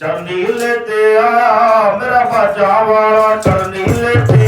ਚਰਨੀ ਲੈ ਤੇ ਆ ਮੇਰਾ ਬਾਜਾ ਵਾਲਾ ਚਰਨੀ ਲੈ ਤੇ